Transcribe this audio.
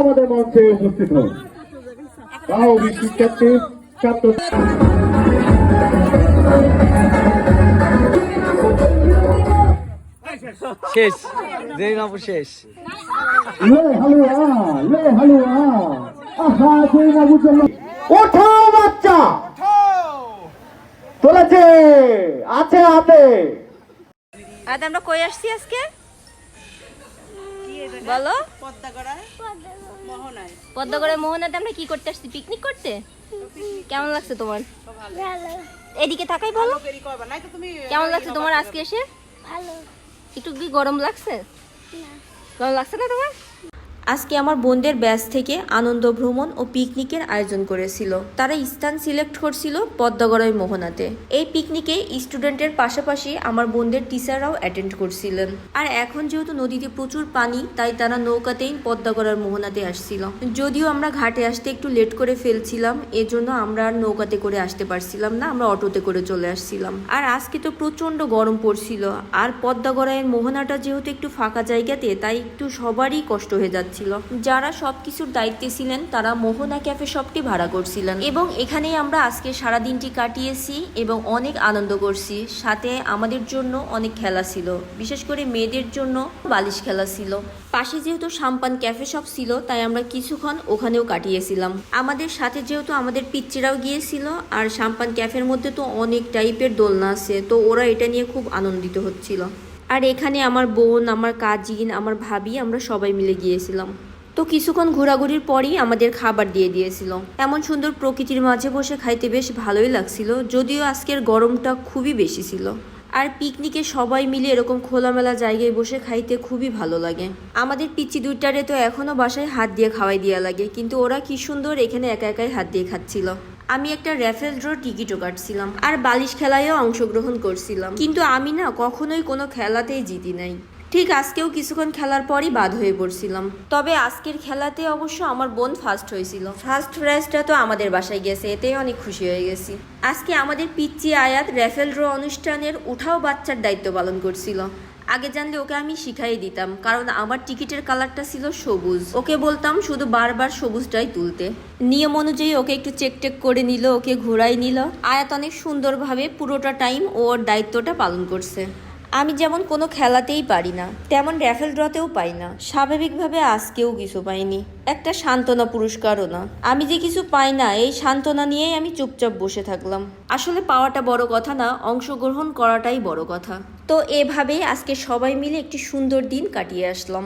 আমাদের মঞ্চে উপস্থিত হন। তাও শিক্ষার্থী ছাত্র শেষ। জেরিনাপুর শেষ। লে হালুয়া লে হালুয়া। আহা তুই না বুঝল ওঠো বাচ্চা! চলেছে আছে হাতে। আর আমরা কই আসছি আজকে? বলো। পদ্মগড়ের মোহনাতে আমরা কি করতে আসছি? পিকনিক করতে? কেমন লাগছে তোমার? এদিকে থাকাই ভালো কেমন লাগছে তোমার আজকে এসে? একটু কি গরম লাগছে? গরম লাগছে না তোমার? আজকে আমার বোনদের ব্যাস থেকে আনন্দ ভ্রমণ ও পিকনিকের আয়োজন করেছিল। তারা স্থান সিলেক্ট করছিল পদ্মগড়াই মোহনাতে। এই পিকনিকে স্টুডেন্টের পাশাপাশি আমার বোনদের টিচাররাও অ্যাটেন্ড করছিলেন। আর এখন যেহেতু নদীতে প্রচুর পানি, তাই তারা নৌকাতেই পদ্মগড়ার মোহনাতে আসছিল। যদিও আমরা ঘাটে আসতে একটু লেট করে ফেলছিলাম, এজন্য আমরা আর নৌকাতে করে আসতে পারছিলাম না, আমরা অটোতে করে চলে আসছিলাম। আর আজকে তো প্রচণ্ড গরম পড়ছিল, আর পদ্মাগড়াইয়ের মোহনাটা যেহেতু একটু ফাঁকা জায়গাতে, তাই একটু সবারই কষ্ট হয়ে যাচ্ছিল যারা সব কিছুর দায়িত্বে ছিলেন, তারা মোহনা ক্যাফে শপটি ভাড়া করছিলেন। এবং এখানেই আমরা আজকে সারা দিনটি কাটিয়েছি এবং অনেক আনন্দ করছি। সাথে আমাদের জন্য অনেক খেলা ছিল। বিশেষ করে মেয়েদের জন্য বালিশ খেলা ছিল। পাশে যেহেতু সাম্পান ক্যাফে শপ ছিল, তাই আমরা কিছুক্ষণ ওখানেও কাটিয়েছিলাম। আমাদের সাথে যেহেতু আমাদের পিচ্চিরাও গিয়েছিল, আর সাম্পান ক্যাফের মধ্যে তো অনেক টাইপের দোলনা আছে, তো ওরা এটা নিয়ে খুব আনন্দিত হচ্ছিল। আর এখানে আমার বোন, আমার কাজিন আমার ভাবি, আমরা সবাই মিলে গিয়েছিলাম। তো কিছুক্ষণ ঘোরাঘুরির পরই আমাদের খাবার দিয়ে দিয়েছিল। এমন সুন্দর প্রকৃতির মাঝে বসে খাইতে বেশ ভালোই লাগছিল, যদিও আজকের গরমটা খুবই বেশি ছিল। আর পিকনিকে সবাই মিলে এরকম খোলামেলা জায়গায় বসে খাইতে খুবই ভালো লাগে। আমাদের পিচি দুইটারে তো এখনও বাসায় হাত দিয়ে খাওয়াই দেওয়া লাগে, কিন্তু ওরা কি সুন্দর এখানে একা একাই হাত দিয়ে খাচ্ছিল। আমি একটা র্যাফেল ড্র টিকিটও কাটছিলাম আর বালিশ খেলায়ও অংশগ্রহণ করছিলাম। কিন্তু আমি না কখনোই কোনো খেলাতেই জিতি নাই। ঠিক আজকেও কিছুক্ষণ খেলার পরই বাদ হয়ে পড়ছিলাম। তবে আজকের খেলাতে অবশ্য আমার বোন ফার্স্ট হয়েছিল। ফার্স্ট প্রাইজটা তো আমাদের বাসায় গেছে, এতেই অনেক খুশি হয়ে গেছি। আজকে আমাদের পিচ্চি আয়াত র্যাফেল ড্র অনুষ্ঠানের উঠাও বাচ্চার দায়িত্ব পালন করছিল। আগে জানলে ওকে আমি শিখাই দিতাম, কারণ আমার টিকিটের কালারটা ছিল সবুজ। ওকে বলতাম শুধু বারবার সবুজটাই তুলতে। নিয়ম অনুযায়ী ওকে একটু চেক টেক করে নিল, ওকে ঘোরাই নিল। আয়াত অনেক সুন্দরভাবে পুরোটা টাইম ওর দায়িত্বটা পালন করছে। আমি যেমন কোনো খেলাতেই পারি না, তেমন র্যাফেল ড্রতেও পাই না। স্বাভাবিকভাবে আজকেও কিছু পাইনি। একটা সান্ত্বনা পুরস্কারও না। আমি যে কিছু পাই না, এই সান্ত্বনা নিয়েই আমি চুপচাপ বসে থাকলাম। আসলে পাওয়াটা বড় কথা না, অংশগ্রহণ করাটাই বড় কথা। তো এভাবেই আজকে সবাই মিলে একটি সুন্দর দিন কাটিয়ে আসলাম।